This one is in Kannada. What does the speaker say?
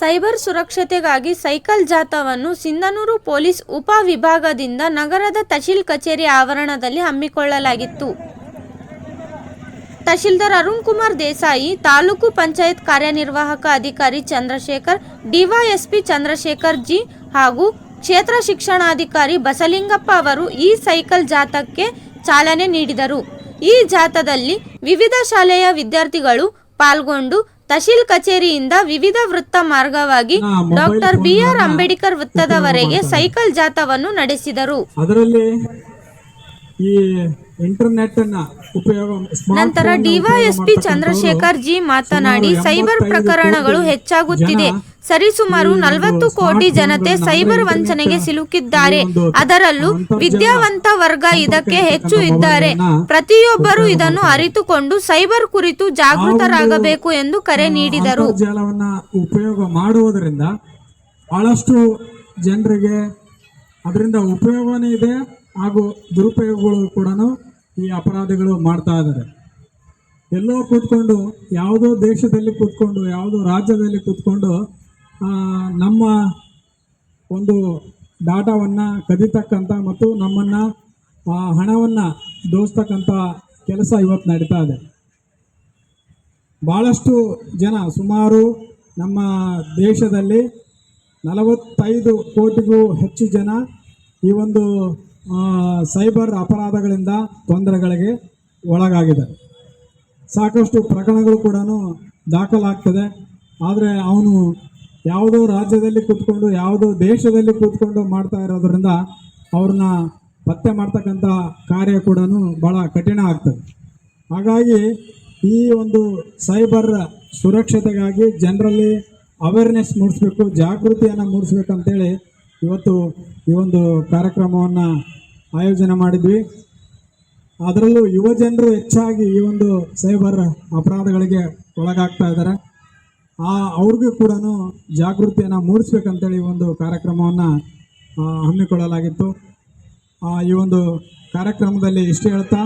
ಸೈಬರ್ ಸುರಕ್ಷತೆಗಾಗಿ ಸೈಕಲ್ ಜಾಥಾವನ್ನು ಸಿಂಧನೂರು ಪೊಲೀಸ್ ಉಪ ವಿಭಾಗದಿಂದ ನಗರದ ತಹಶೀಲ್ ಕಚೇರಿ ಆವರಣದಲ್ಲಿ ಹಮ್ಮಿಕೊಳ್ಳಲಾಗಿತ್ತು. ತಹಶೀಲ್ದಾರ್ ಅರುಣ್ ಕುಮಾರ್ ದೇಸಾಯಿ, ತಾಲೂಕು ಪಂಚಾಯತ್ ಕಾರ್ಯನಿರ್ವಾಹಕ ಅಧಿಕಾರಿ ಚಂದ್ರಶೇಖರ್, ಡಿವೈಎಸ್ಪಿ ಚಂದ್ರಶೇಖರ್ ಜಿ ಹಾಗೂ ಕ್ಷೇತ್ರ ಶಿಕ್ಷಣಾಧಿಕಾರಿ ಬಸಲಿಂಗಪ್ಪ ಅವರು ಈ ಸೈಕಲ್ ಜಾಥಾಕ್ಕೆ ಚಾಲನೆ ನೀಡಿದರು. ಈ ಜಾಥಾದಲ್ಲಿ ವಿವಿಧ ಶಾಲೆಯ ವಿದ್ಯಾರ್ಥಿಗಳು ಪಾಲ್ಗೊಂಡು ತಹಶೀಲ್ ಕಚೇರಿಯಿಂದ ವಿವಿಧ ವೃತ್ತ ಮಾರ್ಗವಾಗಿ ಡಾಕ್ಟರ್ ಬಿ ಆರ್ ಅಂಬೇಡ್ಕರ್ ವೃತ್ತದವರೆಗೆ ಸೈಕಲ್ ಜಾಥಾವನ್ನು ನಡೆಸಿದರು. ಅದರಲ್ಲಿ ಈ ಇಂಟರ್ನೆಟ್ ಅನ್ನ ಉಪಯೋಗ ನಂತರ ಡಿವೈಎಸ್ಪಿ ಚಂದ್ರಶೇಖರ್ ಜಿ ಮಾತನಾಡಿ ಸೈಬರ್ ಪ್ರಕರಣಗಳು ಹೆಚ್ಚಾಗುತ್ತಿದೆ. ಸರಿಸುಮಾರು ನಲವತ್ತು ಕೋಟಿ ಜನತೆ ಸೈಬರ್ ವಂಚನೆಗೆ ಸಿಲುಕಿದ್ದಾರೆ. ಅದರಲ್ಲೂ ವಿದ್ಯಾವಂತ ವರ್ಗ ಇದಕ್ಕೆ ಹೆಚ್ಚು ಇದ್ದಾರೆ. ಪ್ರತಿಯೊಬ್ಬರು ಇದನ್ನು. ಅರಿತುಕೊಂಡು ಸೈಬರ್ ಕುರಿತು ಜಾಗೃತರಾಗಬೇಕು ಎಂದು ಕರೆ ನೀಡಿದರು. ಜಾಲವನ್ನು ಉಪಯೋಗ ಮಾಡುವುದರಿಂದ ಬಹಳಷ್ಟು ಜನರಿಗೆ ಅದರಿಂದ ಉಪಯೋಗನೇ ಇದೆ ಹಾಗೂ ದುರುಪಯೋಗಗಳು ಕೂಡ ಈ ಅಪರಾಧಗಳು ಮಾಡ್ತಾ ಇದ್ದಾರೆ. ಎಲ್ಲೋ ಕೂತ್ಕೊಂಡು ಯಾವುದೋ ದೇಶದಲ್ಲಿ ಕೂತ್ಕೊಂಡು ಯಾವುದೋ ರಾಜ್ಯದಲ್ಲಿ ಕೂತ್ಕೊಂಡು ನಮ್ಮ ಒಂದು ಡಾಟಾವನ್ನು ಕದಿತಕ್ಕಂಥ ಮತ್ತು ನಮ್ಮನ್ನು ಹಣವನ್ನು ದೋಸ್ತಕ್ಕಂಥ ಕೆಲಸ ಇವತ್ತು ನಡೀತಾ ಇದೆ. ಭಾಳಷ್ಟು ಜನ, ಸುಮಾರು ನಮ್ಮ ದೇಶದಲ್ಲಿ ನಲವತ್ತೈದು ಕೋಟಿಗೂ ಹೆಚ್ಚು ಜನ ಈ ಒಂದು ಸೈಬರ್ ಅಪರಾಧಗಳಿಂದ ತೊಂದರೆಗಳಿಗೆ ಒಳಗಾಗಿದೆ. ಸಾಕಷ್ಟು ಪ್ರಕರಣಗಳು ಕೂಡ ದಾಖಲಾಗ್ತದೆ. ಆದರೆ ಅವನು ಯಾವುದೋ ರಾಜ್ಯದಲ್ಲಿ ಕೂತ್ಕೊಂಡು, ಯಾವುದೋ ದೇಶದಲ್ಲಿ ಕೂತ್ಕೊಂಡು ಮಾಡ್ತಾ ಇರೋದ್ರಿಂದ ಅವ್ರನ್ನ ಪತ್ತೆ ಮಾಡ್ತಕ್ಕಂಥ ಕಾರ್ಯ ಕೂಡ ಭಾಳ ಕಠಿಣ ಆಗ್ತದೆ. ಹಾಗಾಗಿ ಈ ಒಂದು ಸೈಬರ್ ಸುರಕ್ಷತೆಗಾಗಿ ಜನರಲ್ಲಿ ಅವೇರ್ನೆಸ್ ಮೂಡಿಸ್ಬೇಕು, ಜಾಗೃತಿಯನ್ನು ಮೂಡಿಸ್ಬೇಕು ಅಂತೇಳಿ ಇವತ್ತು ಈ ಒಂದು ಕಾರ್ಯಕ್ರಮವನ್ನು ಆಯೋಜನೆ ಮಾಡಿದ್ವಿ. ಅದರಲ್ಲೂ ಯುವ ಜನರು ಹೆಚ್ಚಾಗಿ ಈ ಒಂದು ಸೈಬರ್ ಅಪರಾಧಗಳಿಗೆ ಒಳಗಾಗ್ತಾ ಇದ್ದಾರೆ. ಆ ಅವ್ರಿಗೂ ಕೂಡ ಜಾಗೃತಿಯನ್ನು ಮೂಡಿಸ್ಬೇಕಂತೇಳಿ ಒಂದು ಕಾರ್ಯಕ್ರಮವನ್ನು ಹಮ್ಮಿಕೊಳ್ಳಲಾಗಿತ್ತು. ಈ ಒಂದು ಕಾರ್ಯಕ್ರಮದಲ್ಲಿ ಇಷ್ಟು ಹೇಳ್ತಾ